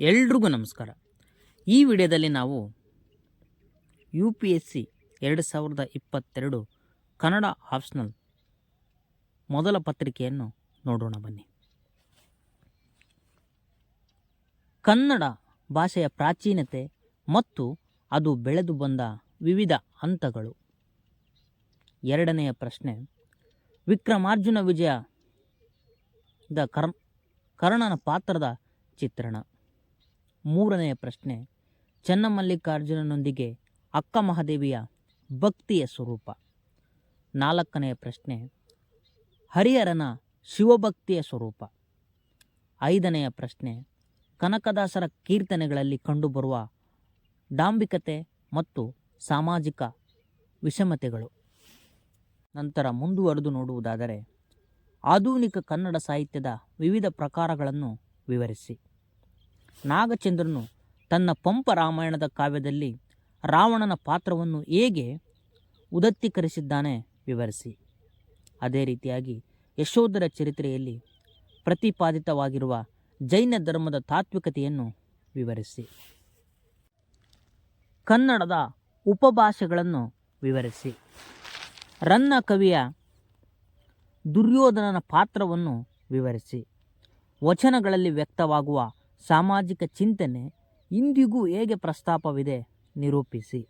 ಎಲ್ರಿಗೂ ನಮಸ್ಕಾರ. ಈ ವಿಡಿಯೋದಲ್ಲಿ ನಾವು ಯು ಪಿ ಎಸ್ ಸಿ ಎರಡು ಸಾವಿರದ ಇಪ್ಪತ್ತೆರಡು ಕನ್ನಡ ಆಪ್ಷನಲ್ ಮೊದಲ ಪತ್ರಿಕೆಯನ್ನು ನೋಡೋಣ ಬನ್ನಿ. ಕನ್ನಡ ಭಾಷೆಯ ಪ್ರಾಚೀನತೆ ಮತ್ತು ಅದು ಬೆಳೆದು ಬಂದ ವಿವಿಧ ಹಂತಗಳು. ಎರಡನೆಯ ಪ್ರಶ್ನೆ, ವಿಕ್ರಮಾರ್ಜುನ ವಿಜಯ ದ ಕರ್, ಕರ್ಣನ ಪಾತ್ರದ ಚಿತ್ರಣ. ಮೂರನೆಯ ಪ್ರಶ್ನೆ. ಚನ್ನಮಲ್ಲಿಕಾರ್ಜುನನೊಂದಿಗೆ ಅಕ್ಕ ಮಹಾದೇವಿಯ ಭಕ್ತಿಯ ಸ್ವರೂಪ. ನಾಲ್ಕನೆಯ ಪ್ರಶ್ನೆ. ಹರಿಹರನ ಶಿವಭಕ್ತಿಯ ಸ್ವರೂಪ. ಐದನೆಯ ಪ್ರಶ್ನೆ. ಕನಕದಾಸರ ಕೀರ್ತನೆಗಳಲ್ಲಿ ಕಂಡುಬರುವ ಡಾಂಬಿಕತೆ ಮತ್ತು ಸಾಮಾಜಿಕ ವಿಷಮತೆಗಳು. ನಂತರ ಮುಂದುವರೆದು ನೋಡುವುದಾದರೆ, ಆಧುನಿಕ ಕನ್ನಡ ಸಾಹಿತ್ಯದ ವಿವಿಧ ಪ್ರಕಾರಗಳನ್ನು ವಿವರಿಸಿ. ನಾಗಚಂದ್ರನು ತನ್ನ ಪಂಪ ರಾಮಾಯಣದ ಕಾವ್ಯದಲ್ಲಿ ರಾವಣನ ಪಾತ್ರವನ್ನು ಹೇಗೆ ಉದತ್ತೀಕರಿಸಿದ್ದಾನೆ ವಿವರಿಸಿ. ಅದೇ ರೀತಿಯಾಗಿ ಯಶೋಧರ ಚರಿತ್ರೆಯಲ್ಲಿ ಪ್ರತಿಪಾದಿತವಾಗಿರುವ ಜೈನ ಧರ್ಮದ ತಾತ್ವಿಕತೆಯನ್ನು ವಿವರಿಸಿ. ಕನ್ನಡದ ಉಪಭಾಷೆಗಳನ್ನು ವಿವರಿಸಿ. ರನ್ನ ಕವಿಯ ದುರ್ಯೋಧನನ ಪಾತ್ರವನ್ನು ವಿವರಿಸಿ. ವಚನಗಳಲ್ಲಿ ವ್ಯಕ್ತವಾಗುವ ಸಾಮಾಜಿಕ ಚಿಂತನೆ ಇಂದಿಗೂ ಹೇಗೆ ಪ್ರಸ್ತಾಪವಿದೆ ನಿರೂಪಿಸಿ.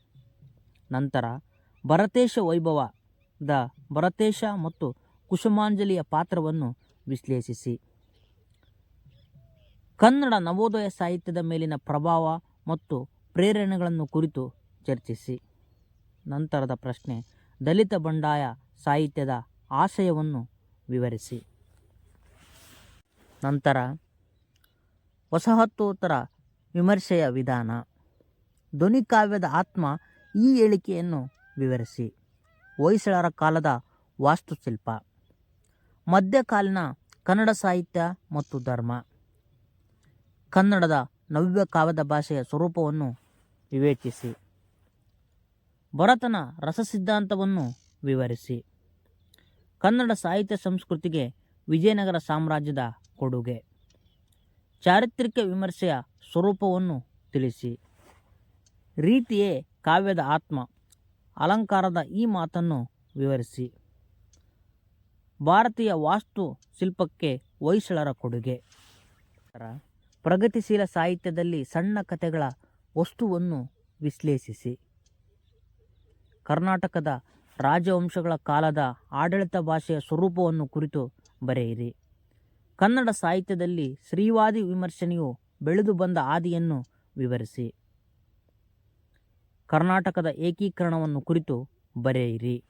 ನಂತರ ಭರತೇಶ ದ ಭರತೇಶ ಮತ್ತು ಕುಸುಮಾಂಜಲಿಯ ಪಾತ್ರವನ್ನು ವಿಶ್ಲೇಷಿಸಿ. ಕನ್ನಡ ನವೋದಯ ಸಾಹಿತ್ಯದ ಮೇಲಿನ ಪ್ರಭಾವ ಮತ್ತು ಪ್ರೇರಣೆಗಳನ್ನು ಕುರಿತು ಚರ್ಚಿಸಿ. ನಂತರದ ಪ್ರಶ್ನೆ ದಲಿತ ಬಂಡಾಯ ಸಾಹಿತ್ಯದ ಆಶಯವನ್ನು ವಿವರಿಸಿ. ನಂತರ ವಸಾಹತೋತ್ತರ ವಿಮರ್ಶೆಯ ವಿಧಾನ. ಧ್ವನಿಕಾವ್ಯದ ಆತ್ಮ ಈ ಹೇಳಿಕೆಯನ್ನು ವಿವರಿಸಿ. ಹೊಯ್ಸಳರ ಕಾಲದ ವಾಸ್ತುಶಿಲ್ಪ. ಮಧ್ಯಕಾಲೀನ ಕನ್ನಡ ಸಾಹಿತ್ಯ ಮತ್ತು ಧರ್ಮ. ಕನ್ನಡದ ನವ್ಯ ಕಾವ್ಯದ ಭಾಷೆಯ ಸ್ವರೂಪವನ್ನು ವಿವೇಚಿಸಿ. ಭರತನ ರಸ ಸಿದ್ಧಾಂತವನ್ನು ವಿವರಿಸಿ. ಕನ್ನಡ ಸಾಹಿತ್ಯ ಸಂಸ್ಕೃತಿಗೆ ವಿಜಯನಗರ ಸಾಮ್ರಾಜ್ಯದ ಕೊಡುಗೆ. ಚಾರಿತ್ರಿಕ ವಿಮರ್ಶೆಯ ಸ್ವರೂಪವನ್ನು ತಿಳಿಸಿ. ರೀತಿಯೇ ಕಾವ್ಯದ ಆತ್ಮ, ಅಲಂಕಾರದ ಈ ಮಾತನ್ನು ವಿವರಿಸಿ. ಭಾರತೀಯ ವಾಸ್ತು ಶಿಲ್ಪಕ್ಕೆ ಹೊಯ್ಸಳರ ಕೊಡುಗೆ. ಪ್ರಗತಿಶೀಲ ಸಾಹಿತ್ಯದಲ್ಲಿ ಸಣ್ಣ ಕಥೆಗಳ ವಸ್ತುವನ್ನು ವಿಶ್ಲೇಷಿಸಿ. ಕರ್ನಾಟಕದ ರಾಜವಂಶಗಳ ಕಾಲದ ಆಡಳಿತ ಭಾಷೆಯ ಸ್ವರೂಪವನ್ನು ಕುರಿತು ಬರೆಯಿರಿ. ಕನ್ನಡ ಸಾಹಿತ್ಯದಲ್ಲಿ ಶ್ರೀವಾದಿ ವಿಮರ್ಶನೆಯು ಬೆಳೆದು ಬಂದ ಹಾದಿಯನ್ನು ವಿವರಿಸಿ. ಕರ್ನಾಟಕದ ಏಕೀಕರಣವನ್ನು ಕುರಿತು ಬರೆಯಿರಿ.